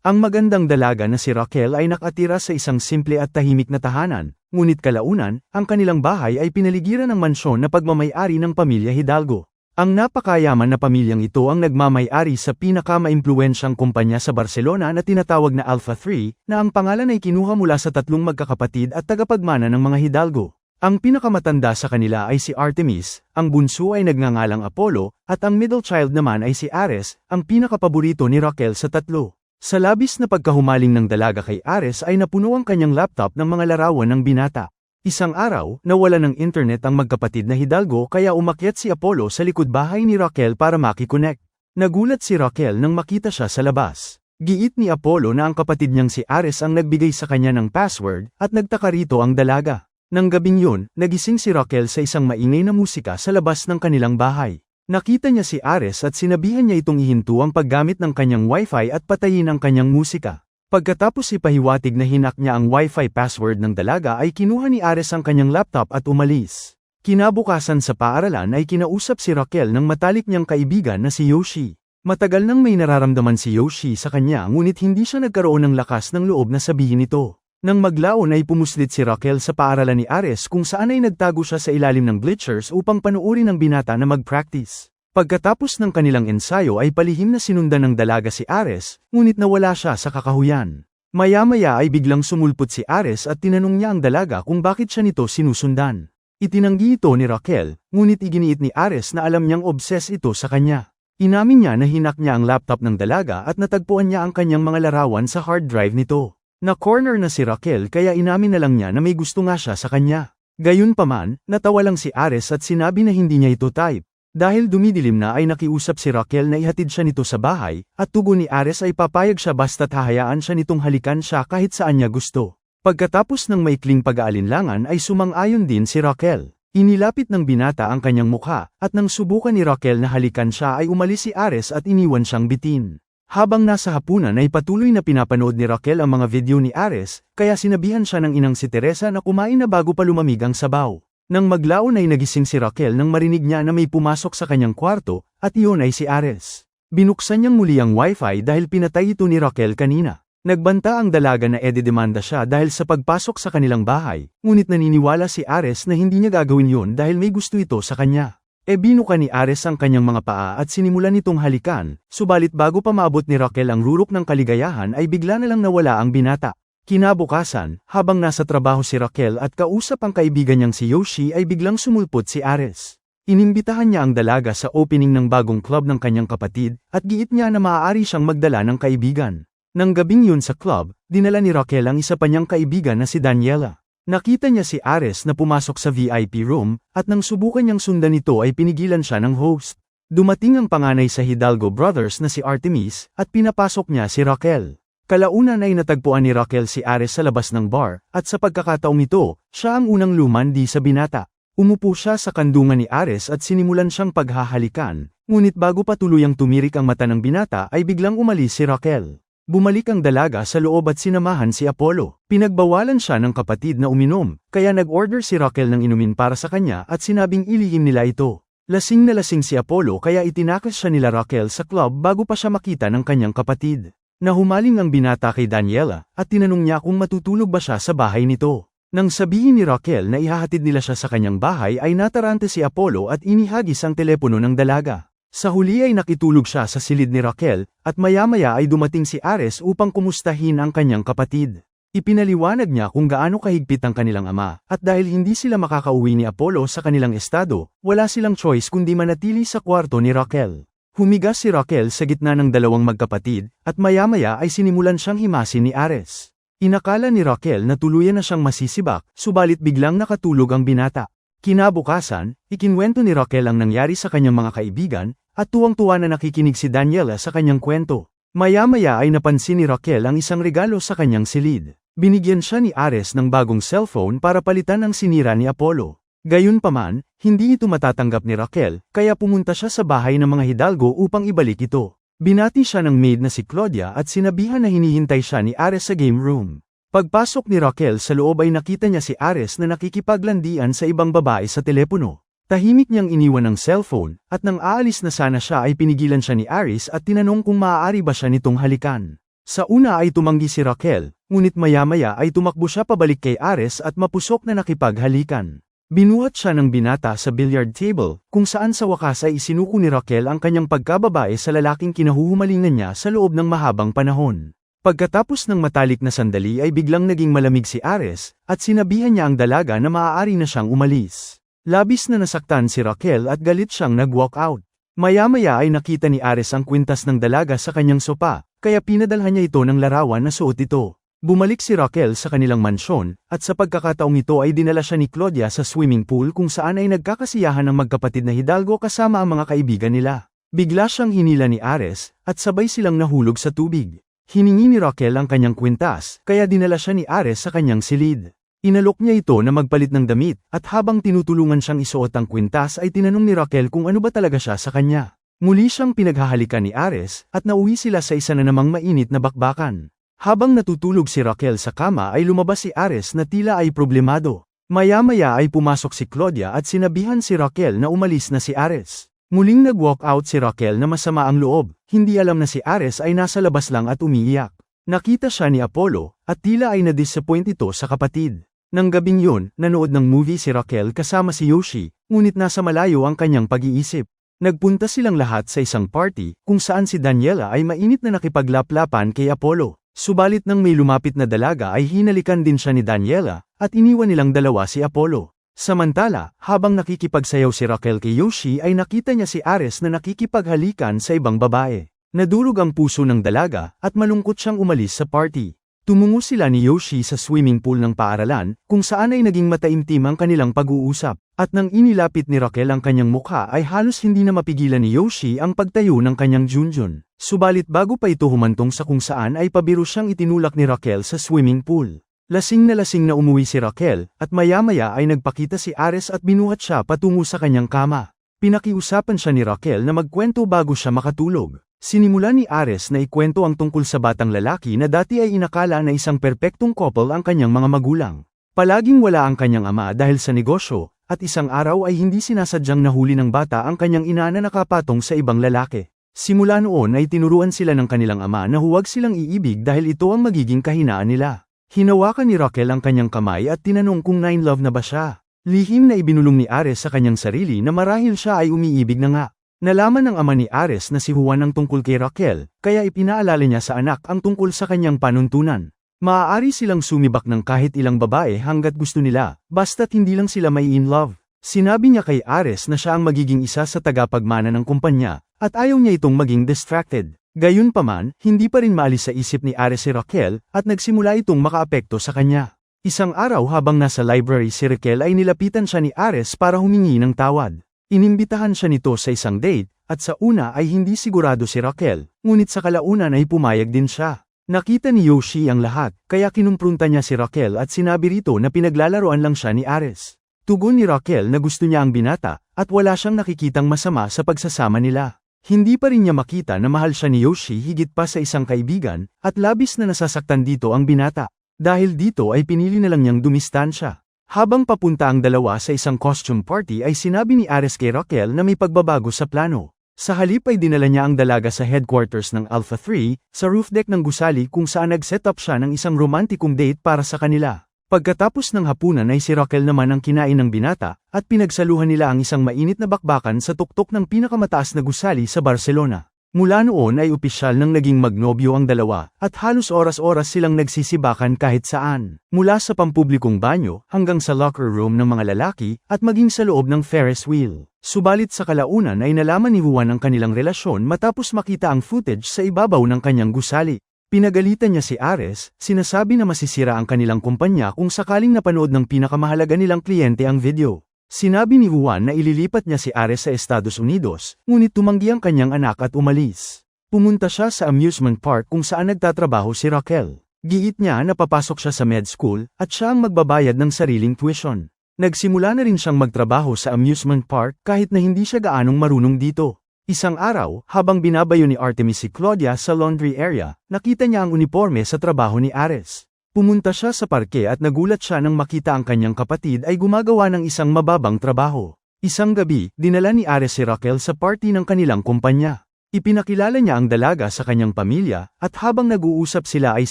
Ang magandang dalaga na si Raquel ay nakatira sa isang simple at tahimik na tahanan, ngunit kalaunan, ang kanilang bahay ay pinaligiran ng mansyon na pagmamayari ng pamilya Hidalgo. Ang napakayaman na pamilyang ito ang nagmamayari sa pinakamaimpluwensyang kumpanya sa Barcelona na tinatawag na Alpha 3, na ang pangalan ay kinuha mula sa tatlong magkakapatid at tagapagmana ng mga Hidalgo. Ang pinakamatanda sa kanila ay si Artemis, ang bunso ay nagngangalang Apollo, at ang middle child naman ay si Ares, ang pinakapaborito ni Raquel sa tatlo. Sa labis na pagkahumaling ng dalaga kay Ares ay napuno ang kanyang laptop ng mga larawan ng binata. Isang araw, nawala ng internet ang magkapatid na Hidalgo kaya umakyat si Apollo sa likod bahay ni Raquel para makiconnect. Nagulat si Raquel nang makita siya sa labas. Giit ni Apollo na ang kapatid niyang si Ares ang nagbigay sa kanya ng password at nagtaka rito ang dalaga. Nang gabing yun, nagising si Raquel sa isang maingay na musika sa labas ng kanilang bahay. Nakita niya si Ares at sinabihan niya itong ihinto ang paggamit ng kanyang wifi at patayin ang kanyang musika. Pagkatapos ipahiwatig na hinak niya ang wifi password ng dalaga ay kinuha ni Ares ang kanyang laptop at umalis. Kinabukasan sa paaralan ay kinausap si Raquel ng matalik niyang kaibigan na si Yoshi. Matagal nang may nararamdaman si Yoshi sa kanya ngunit hindi siya nagkaroon ng lakas ng loob na sabihin ito. Nang maglaon ay pumuslit si Raquel sa paaralan ni Ares kung saan ay nagtago siya sa ilalim ng bleachers upang panuorin ang binata na mag-practice. Pagkatapos ng kanilang ensayo ay palihim na sinundan ng dalaga si Ares, ngunit nawala siya sa kakahuyan. Maya-maya ay biglang sumulpot si Ares at tinanong niya ang dalaga kung bakit siya nito sinusundan. Itinanggi ito ni Raquel, ngunit iginiit ni Ares na alam niyang obses ito sa kanya. Inamin niya na hinak niya ang laptop ng dalaga at natagpuan niya ang kanyang mga larawan sa hard drive nito. Na-corner na si Raquel kaya inamin na lang niya na may gusto nga siya sa kanya. Gayunpaman, natawa lang si Ares at sinabi na hindi niya ito type. Dahil dumidilim na ay nakiusap si Raquel na ihatid siya nito sa bahay, at tugon ni Ares ay papayag siya basta't hahayaan siya nitong halikan siya kahit saan niya gusto. Pagkatapos ng maikling pag-aalinlangan ay sumang-ayon din si Raquel. Inilapit ng binata ang kanyang mukha, at nang subukan ni Raquel na halikan siya ay umalis si Ares at iniwan siyang bitin. Habang nasa hapunan ay patuloy na pinapanood ni Raquel ang mga video ni Ares, kaya sinabihan siya ng inang si Teresa na kumain na bago pa lumamig ang sabaw. Nang maglaon ay nagising si Raquel nang marinig niya na may pumasok sa kanyang kwarto, at iyon ay si Ares. Binuksan niyang muli ang wifi dahil pinatay ito ni Raquel kanina. Nagbanta ang dalaga na ededemanda siya dahil sa pagpasok sa kanilang bahay, ngunit naniniwala si Ares na hindi niya gagawin yon dahil may gusto ito sa kanya. E binuka ni Ares ang kanyang mga paa at sinimulan nitong halikan, subalit bago pa maabot ni Raquel ang rurok ng kaligayahan ay bigla na lang nawala ang binata. Kinabukasan, habang nasa trabaho si Raquel at kausap ang kaibigan niyang si Yoshi ay biglang sumulpot si Ares. Inimbitahan niya ang dalaga sa opening ng bagong club ng kanyang kapatid, at giit niya na maaari siyang magdala ng kaibigan. Nang gabing yun sa club, dinala ni Raquel ang isa pa niyang kaibigan na si Daniela. Nakita niya si Ares na pumasok sa VIP room, at nang subukan niyang sundan ito ay pinigilan siya ng host. Dumating ang panganay sa Hidalgo Brothers na si Artemis, at pinapasok niya si Raquel. Kalaunan ay natagpuan ni Raquel si Ares sa labas ng bar, at sa pagkakataong ito, siya ang unang lumandi sa binata. Umupo siya sa kandungan ni Ares at sinimulan siyang paghahalikan, ngunit bago pa tuluyang tumirik ang mata ng binata ay biglang umalis si Raquel. Bumalik ang dalaga sa loob at sinamahan si Apollo. Pinagbawalan siya ng kapatid na uminom, kaya nag-order si Raquel ng inumin para sa kanya at sinabing ilihim nila ito. Lasing na lasing si Apollo kaya itinakas siya nila Raquel sa club bago pa siya makita ng kanyang kapatid. Nahumaling ang binata kay Daniela, at tinanong niya kung matutulog ba siya sa bahay nito. Nang sabihin ni Raquel na ihahatid nila siya sa kanyang bahay ay natarante si Apollo at inihagis ang telepono ng dalaga. Sa huli ay nakitulog siya sa silid ni Raquel, at maya-maya ay dumating si Ares upang kumustahin ang kanyang kapatid. Ipinaliwanag niya kung gaano kahigpit ang kanilang ama, at dahil hindi sila makakauwi ni Apollo sa kanilang estado, wala silang choice kundi manatili sa kwarto ni Raquel. Humiga si Raquel sa gitna ng dalawang magkapatid, at maya-maya ay sinimulan siyang himasin ni Ares. Inakala ni Raquel na tuluyan na siyang masisibak, subalit biglang nakatulog ang binata. Kinabukasan, ikinwento ni Raquel ang nangyari sa kanyang mga kaibigan, at tuwang-tuwa na nakikinig si Daniela sa kanyang kwento. Maya-maya ay napansin ni Raquel ang isang regalo sa kanyang silid. Binigyan siya ni Ares ng bagong cellphone para palitan ang sinira ni Apollo. Gayunpaman, hindi ito matatanggap ni Raquel, kaya pumunta siya sa bahay ng mga Hidalgo upang ibalik ito. Binati siya ng maid na si Claudia at sinabihan na hinihintay siya ni Ares sa game room. Pagpasok ni Raquel sa loob ay nakita niya si Ares na nakikipaglandian sa ibang babae sa telepono. Tahimik niyang iniwan ang cellphone, at nang aalis na sana siya ay pinigilan siya ni Aris at tinanong kung maaari ba siya nitong halikan. Sa una ay tumanggi si Raquel, ngunit maya-maya ay tumakbo siya pabalik kay Ares at mapusok na nakipaghalikan. Binuhat siya ng binata sa billiard table, kung saan sa wakas ay isinuko ni Raquel ang kanyang pagkababae sa lalaking kinahuhumalingan niya sa loob ng mahabang panahon. Pagkatapos ng matalik na sandali ay biglang naging malamig si Ares, at sinabihan niya ang dalaga na maaari na siyang umalis. Labis na nasaktan si Raquel at galit siyang nag-walk out. Maya-maya ay nakita ni Ares ang kwintas ng dalaga sa kanyang sopa, kaya pinadalhan niya ito ng larawan na suot ito. Bumalik si Raquel sa kanilang mansyon, at sa pagkakataong ito ay dinala siya ni Claudia sa swimming pool kung saan ay nagkakasiyahan ng magkapatid na Hidalgo kasama ang mga kaibigan nila. Bigla siyang hinila ni Ares, at sabay silang nahulog sa tubig. Hiningi ni Raquel ang kanyang kwintas, kaya dinala siya ni Ares sa kanyang silid. Inalok niya ito na magpalit ng damit, at habang tinutulungan siyang isuot ang kwintas ay tinanong ni Raquel kung ano ba talaga siya sa kanya. Muli siyang pinaghahalikan ni Ares, at nauwi sila sa isa na namang mainit na bakbakan. Habang natutulog si Raquel sa kama ay lumabas si Ares na tila ay problemado. Maya-maya ay pumasok si Claudia at sinabihan si Raquel na umalis na si Ares. Muling nag-walk out si Raquel na masama ang loob, hindi alam na si Ares ay nasa labas lang at umiiyak. Nakita siya ni Apollo, at tila ay na-disappoint ito sa kapatid. Nang gabing yun, nanood ng movie si Raquel kasama si Yoshi, ngunit nasa malayo ang kanyang pag-iisip. Nagpunta silang lahat sa isang party, kung saan si Daniela ay mainit na nakipaglaplapan kay Apollo. Subalit nang may lumapit na dalaga ay hinalikan din siya ni Daniela, at iniwan nilang dalawa si Apollo. Samantala, habang nakikipagsayaw si Raquel kay Yoshi ay nakita niya si Ares na nakikipaghalikan sa ibang babae. Nadurog ang puso ng dalaga, at malungkot siyang umalis sa party. Tumungo sila ni Yoshi sa swimming pool ng paaralan, kung saan ay naging mataimtim ang kanilang pag-uusap. At nang inilapit ni Raquel ang kanyang mukha ay halos hindi na mapigilan ni Yoshi ang pagtayo ng kanyang Junjun. Subalit bago pa ito humantong sa kung saan ay pabiro siyang itinulak ni Raquel sa swimming pool. Lasing na lasing na umuwi si Raquel, at maya-maya ay nagpakita si Ares at binuhat siya patungo sa kanyang kama. Pinakiusapan siya ni Raquel na magkwento bago siya makatulog. Sinimula ni Ares na ikwento ang tungkol sa batang lalaki na dati ay inakala na isang perpektong couple ang kanyang mga magulang. Palaging wala ang kanyang ama dahil sa negosyo, at isang araw ay hindi sinasadyang nahuli ng bata ang kanyang ina na nakapatong sa ibang lalaki. Simula noon ay tinuruan sila ng kanilang ama na huwag silang iibig dahil ito ang magiging kahinaan nila. Hinawakan ni Raquel ang kanyang kamay at tinanong kung nine love na ba siya. Lihim na ibinulong ni Ares sa kanyang sarili na marahil siya ay umiibig na nga. Nalaman ng ama ni Ares na si Juan ang tungkol kay Raquel, kaya ipinaalala niya sa anak ang tungkol sa kanyang panuntunan. Maaari silang sumibak ng kahit ilang babae hanggat gusto nila, basta't hindi lang sila may in love. Sinabi niya kay Ares na siya ang magiging isa sa tagapagmana ng kumpanya, at ayaw niya itong maging distracted. Gayunpaman, hindi pa rin maalis sa isip ni Ares si Raquel, at nagsimula itong makaapekto sa kanya. Isang araw habang nasa library si Raquel ay nilapitan siya ni Ares para humingi ng tawad. Inimbitahan siya nito sa isang date, at sa una ay hindi sigurado si Raquel, ngunit sa kalaunan ay pumayag din siya. Nakita ni Yoshi ang lahat, kaya kinumprunta niya si Raquel at sinabi rito na pinaglalaroan lang siya ni Ares. Tugon ni Raquel na gusto niya ang binata, at wala siyang nakikitang masama sa pagsasama nila. Hindi pa rin niya makita na mahal siya ni Yoshi higit pa sa isang kaibigan, at labis na nasasaktan dito ang binata. Dahil dito ay pinili na lang niyang dumistansya. Habang papunta ang dalawa sa isang costume party ay sinabi ni Ares kay Raquel na may pagbabago sa plano. Sa halip ay dinala niya ang dalaga sa headquarters ng Alpha 3, sa roof deck ng gusali kung saan nag-set up siya ng isang romantikong date para sa kanila. Pagkatapos ng hapunan ay si Raquel naman ang kinain ng binata, at pinagsaluhan nila ang isang mainit na bakbakan sa tuktok ng pinakamataas na gusali sa Barcelona. Mula noon ay opisyal nang naging magnobyo ang dalawa, at halos oras-oras silang nagsisibakan kahit saan, mula sa pampublikong banyo hanggang sa locker room ng mga lalaki, at maging sa loob ng Ferris wheel. Subalit sa kalaunan ay nalaman ni Juan ang kanilang relasyon matapos makita ang footage sa ibabaw ng kanyang gusali. Pinagalitan niya si Ares, sinasabi na masisira ang kanilang kumpanya kung sakaling napanood ng pinakamahalaga nilang kliyente ang video. Sinabi ni Juan na ililipat niya si Ares sa Estados Unidos, ngunit tumanggi ang kanyang anak at umalis. Pumunta siya sa amusement park kung saan nagtatrabaho si Raquel. Giit niya na papasok siya sa med school, at siya ang magbabayad ng sariling tuition. Nagsimula na rin siyang magtrabaho sa amusement park kahit na hindi siya gaanong marunong dito. Isang araw, habang binabayo ni Artemis si Claudia sa laundry area, nakita niya ang uniforme sa trabaho ni Ares. Pumunta siya sa parke at nagulat siya nang makita ang kanyang kapatid ay gumagawa ng isang mababang trabaho. Isang gabi, dinala ni Ares si Raquel sa party ng kanilang kumpanya. Ipinakilala niya ang dalaga sa kanyang pamilya, at habang nag-uusap sila ay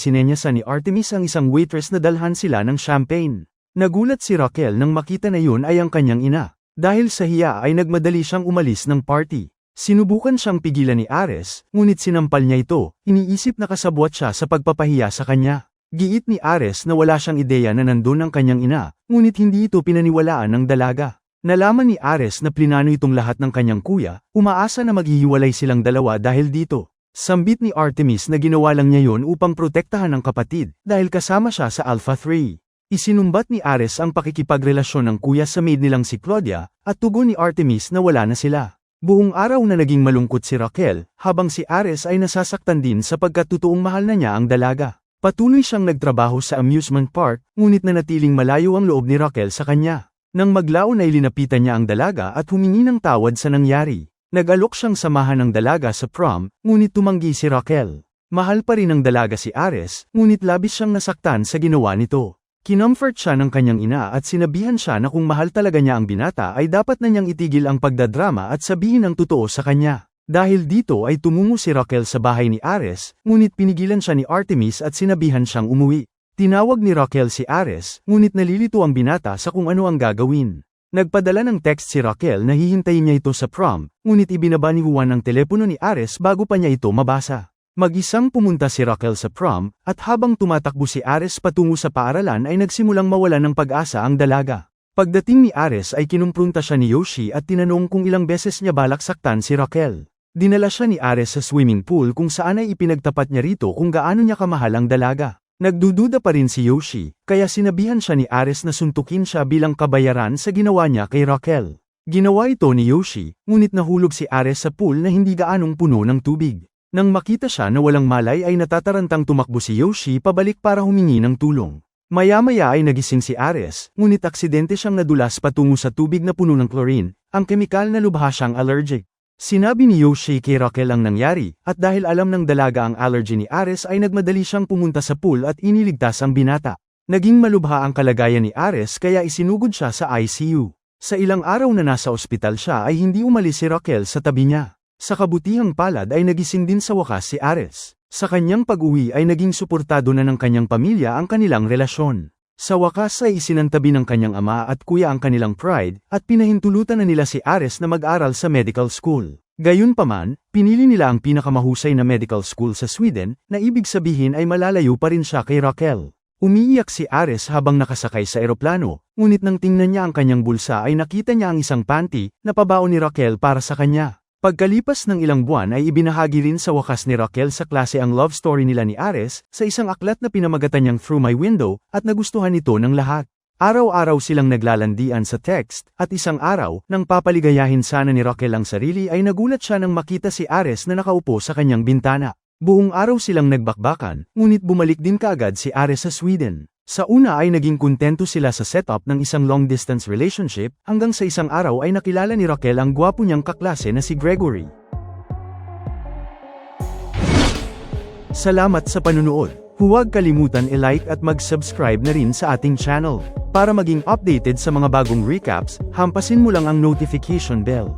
sinenyasan ni Artemis ang isang waitress na dalhan sila ng champagne. Nagulat si Raquel nang makita na yun ay ang kanyang ina. Dahil sa hiya ay nagmadali siyang umalis ng party. Sinubukan siyang pigilan ni Ares, ngunit sinampal niya ito, iniisip na kasabwat siya sa pagpapahiya sa kanya. Giit ni Ares na wala siyang ideya na nandun ang kanyang ina, ngunit hindi ito pinaniwalaan ng dalaga. Nalaman ni Ares na plinano itong lahat ng kanyang kuya, umaasa na maghihiwalay silang dalawa dahil dito. Sambit ni Artemis na ginawa lang niya yon upang protektahan ang kapatid, dahil kasama siya sa Alpha 3. Isinumbat ni Ares ang pakikipagrelasyon ng kuya sa maid nilang si Claudia, at tugon ni Artemis na wala na sila. Buong araw na naging malungkot si Raquel, habang si Ares ay nasasaktan din sapagkat totoong mahal na niya ang dalaga. Patuloy siyang nagtrabaho sa amusement park, ngunit nanatiling malayo ang loob ni Raquel sa kanya. Nang maglaon ay linapitan niya ang dalaga at humingi ng tawad sa nangyari. Nag-alok siyang samahan ng dalaga sa prom, ngunit tumanggi si Raquel. Mahal pa rin ng dalaga si Ares, ngunit labis siyang nasaktan sa ginawa nito. Kinomfort siya ng kanyang ina at sinabihan siya na kung mahal talaga niya ang binata ay dapat na niyang itigil ang pagdadrama at sabihin ang totoo sa kanya. Dahil dito ay tumungo si Raquel sa bahay ni Ares, ngunit pinigilan siya ni Artemis at sinabihan siyang umuwi. Tinawag ni Raquel si Ares, ngunit nalilito ang binata sa kung ano ang gagawin. Nagpadala ng text si Raquel na hihintayin niya ito sa prom, ngunit ibinaba ni Juan ang telepono ni Ares bago pa niya ito mabasa. Mag-isang pumunta si Raquel sa prom, at habang tumatakbo si Ares patungo sa paaralan ay nagsimulang mawala ng pag-asa ang dalaga. Pagdating ni Ares ay kinumprunta siya ni Yoshi at tinanong kung ilang beses niya balak saktan si Raquel. Dinala siya ni Ares sa swimming pool kung saan ay ipinagtapat niya rito kung gaano niya kamahal ang dalaga. Nagdududa pa rin si Yoshi, kaya sinabihan siya ni Ares na suntukin siya bilang kabayaran sa ginawa niya kay Raquel. Ginawa ito ni Yoshi, ngunit nahulog si Ares sa pool na hindi gaanong puno ng tubig. Nang makita siya na walang malay ay natatarantang tumakbo si Yoshi pabalik para humingi ng tulong. Maya-maya ay nagising si Ares, ngunit aksidente siyang nadulas patungo sa tubig na puno ng chlorine, ang kemikal na lubha siyang allergic. Sinabi ni Yoshi kay Raquel ang nangyari, at dahil alam ng dalaga ang allergy ni Ares ay nagmadali siyang pumunta sa pool at iniligtas ang binata. Naging malubha ang kalagayan ni Ares kaya isinugod siya sa ICU. Sa ilang araw na nasa ospital siya ay hindi umalis si Raquel sa tabi niya. Sa kabutihang palad ay nagising din sa wakas si Ares. Sa kanyang pag-uwi ay naging suportado na ng kanyang pamilya ang kanilang relasyon. Sa wakas ay isinantabi ng kanyang ama at kuya ang kanilang pride, at pinahintulutan na nila si Ares na mag-aral sa medical school. Gayunpaman, pinili nila ang pinakamahusay na medical school sa Sweden, na ibig sabihin ay malalayo pa rin siya kay Raquel. Umiiyak si Ares habang nakasakay sa eroplano, ngunit nang tingnan niya ang kanyang bulsa ay nakita niya ang isang panty, na pabaon ni Raquel para sa kanya. Pagkalipas ng ilang buwan ay ibinahagi rin sa wakas ni Raquel sa klase ang love story nila ni Ares, sa isang aklat na pinamagatan niyang Through My Window, at nagustuhan ito ng lahat. Araw-araw silang naglalandian sa text, at isang araw, nang papaligayahin sana ni Raquel ang sarili ay nagulat siya nang makita si Ares na nakaupo sa kanyang bintana. Buong araw silang nagbakbakan, ngunit bumalik din kaagad si Ares sa Sweden. Sa una ay naging kontento sila sa setup ng isang long-distance relationship, hanggang sa isang araw ay nakilala ni Raquel ang gwapo niyang kaklase na si Gregory. Salamat sa panunood. Huwag kalimutan i-like at mag-subscribe na rin sa ating channel. Para maging updated sa mga bagong recaps, hampasin mo lang ang notification bell.